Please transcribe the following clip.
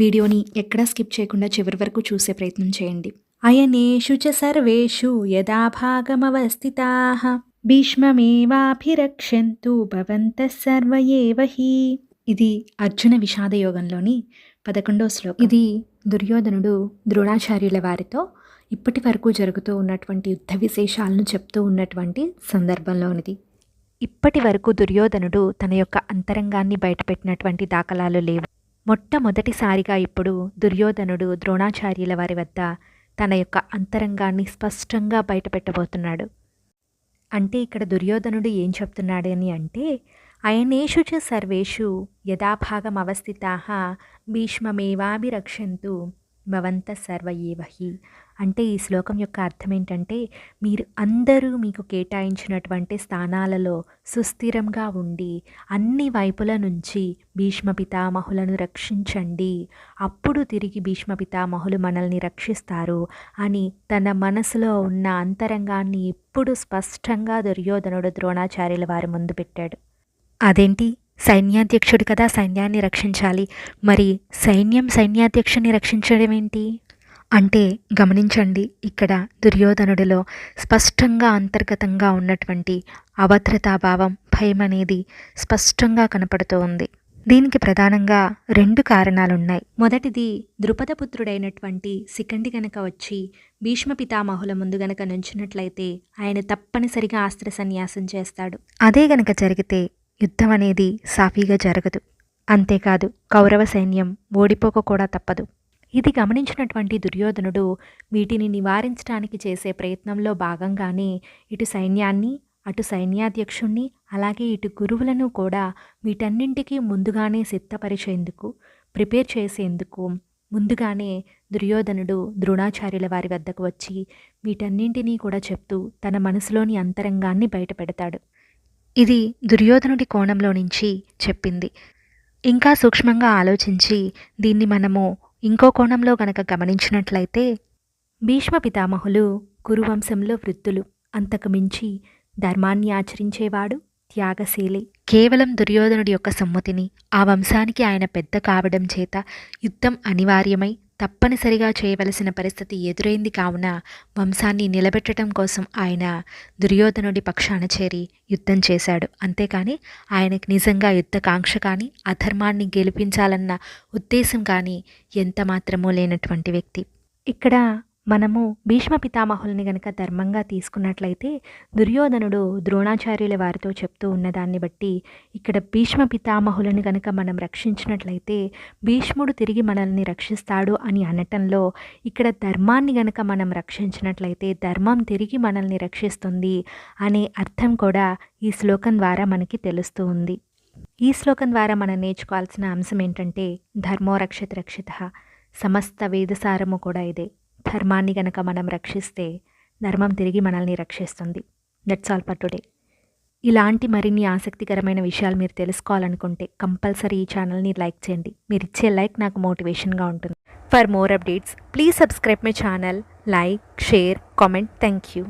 వీడియోని ఎక్కడా స్కిప్ చేయకుండా చివరి వరకు చూసే ప్రయత్నం చేయండి. అయనేషు చ సర్వేషు యథాభాగమవస్థితా భీష్మమేవాభిరక్షంతు భవంతః సర్వ ఏవ హి ఇది అర్జున విషాద యోగంలోని పదకొండో శ్లోకం. ఇది దుర్యోధనుడు ద్రోణాచార్యుల వారితో ఇప్పటి వరకు జరుగుతూ ఉన్నటువంటి యుద్ధ విశేషాలను చెప్తూ ఉన్నటువంటి సందర్భంలోనిది. ఇప్పటి వరకు దుర్యోధనుడు తన యొక్క అంతరంగాన్ని బయటపెట్టినటువంటి దాఖలాలు లేవు. మొట్టమొదటిసారిగా ఇప్పుడు దుర్యోధనుడు ద్రోణాచార్యుల వారి వద్ద తన యొక్క అంతరంగాన్ని స్పష్టంగా బయటపెట్టబోతున్నాడు. అంటే ఇక్కడ దుర్యోధనుడు ఏం చెప్తున్నాడని అంటే అయనేషు చ సర్వేషు యథాభాగం అవస్థితా భీష్మమేవాభిరక్షంతు భవంత సర్వ ఏవహి అంటే ఈ శ్లోకం యొక్క అర్థం ఏంటంటే మీరు అందరూ మీకు కేటాయించినటువంటి స్థానాలలో సుస్థిరంగా ఉండి అన్ని వైపుల నుంచి భీష్మ పితామహులను రక్షించండి. అప్పుడు తిరిగి భీష్మ పితామహులు మనల్ని రక్షిస్తారు అని తన మనసులో ఉన్న అంతరంగాన్ని ఎప్పుడు స్పష్టంగా దుర్యోధనుడు ద్రోణాచార్యుల వారి ముందు పెట్టాడు. అదేంటి? సైన్యాధ్యక్షుడు కదా సైన్యాన్ని రక్షించాలి. మరి సైన్యం సైన్యాధ్యక్షుని రక్షించడం ఏంటి? అంటే గమనించండి ఇక్కడ దుర్యోధనుడిలో స్పష్టంగా అంతర్గతంగా ఉన్నటువంటి అభద్రతాభావం భయం అనేది స్పష్టంగా కనపడుతూ ఉంది. దీనికి ప్రధానంగా రెండు కారణాలున్నాయి. మొదటిది ద్రుపదపుత్రుడైనటువంటి సికండి గనక వచ్చి భీష్మ పితామహుల ముందు గనక నుంచినట్లయితే ఆయన తప్పనిసరిగా ఆస్త్ర సన్యాసం చేస్తాడు. అదే గనక జరిగితే యుద్ధం అనేది సాఫీగా జరగదు. అంతేకాదు కౌరవ సైన్యం ఓడిపోక కూడా తప్పదు. ఇది గమనించినటువంటి దుర్యోధనుడు వీటిని నివారించడానికి చేసే ప్రయత్నంలో భాగంగానే ఇటు సైన్యాన్ని అటు సైన్యాధ్యక్షుణ్ణి అలాగే ఇటు గురువులను కూడా వీటన్నింటికీ ముందుగానే సిద్ధపరిచేందుకు ప్రిపేర్ చేసేందుకు ముందుగానే దుర్యోధనుడు ద్రోణాచార్యుల వారి వద్దకు వచ్చి వీటన్నింటినీ కూడా చెప్తూ తన మనసులోని అంతరంగాన్ని బయటపెడతాడు. ఇది దుర్యోధనుడి కోణంలో నుంచి చెప్పింది. ఇంకా సూక్ష్మంగా ఆలోచించి దీన్ని మనము ఇంకో కోణంలో గనక గమనించినట్లయితే భీష్మ పితామహులు కురువంశంలో వృద్ధులు. అంతకు మించి ధర్మాన్ని ఆచరించేవాడు త్యాగశీలి. కేవలం దుర్యోధనుడి యొక్క సమ్మతిని ఆ వంశానికి ఆయన పెద్ద కావడం చేత యుద్ధం అనివార్యమై తప్పనిసరిగా చేయవలసిన పరిస్థితి ఎదురైంది కావున వంశాన్ని నిలబెట్టడం కోసం ఆయన దుర్యోధనుడి పక్షాన చేరి యుద్ధం చేశాడు. అంతేకాని ఆయనకు నిజంగా యుద్ధకాంక్ష కానీ అధర్మాన్ని గెలిపించాలన్న ఉద్దేశం కానీ ఎంత మాత్రమూ లేనటువంటి వ్యక్తి. ఇక్కడ మనము భీష్మ పితామహుల్ని గనక ధర్మంగా తీసుకున్నట్లయితే దుర్యోధనుడు ద్రోణాచార్యుల వారితో చెప్తూ ఉన్నదాన్ని బట్టి ఇక్కడ భీష్మ పితామహులను గనక మనం రక్షించినట్లయితే భీష్ముడు తిరిగి మనల్ని రక్షిస్తాడు అని అనటంలో ఇక్కడ ధర్మాన్ని గనక మనం రక్షించినట్లయితే ధర్మం తిరిగి మనల్ని రక్షిస్తుంది అనే అర్థం కూడా ఈ శ్లోకం ద్వారా మనకి తెలుస్తూ ఉంది. ఈ శ్లోకం ద్వారా మనం నేర్చుకోవాల్సిన అంశం ఏంటంటే ధర్మో రక్షిత రక్షిత సమస్త వేదసారము కూడా ఇదే. ధర్మాన్ని గనక మనం రక్షిస్తే ధర్మం తిరిగి మనల్ని రక్షిస్తుంది. దట్స్ ఆల్ ఫర్ టుడే ఇలాంటి మరిన్ని ఆసక్తికరమైన విషయాలు మీరు తెలుసుకోవాలనుకుంటే కంపల్సరీ ఈ ఛానల్ని లైక్ చేయండి. మీరు ఇచ్చే లైక్ నాకు మోటివేషన్గా ఉంటుంది. For more updates please subscribe my channel like share comment thank you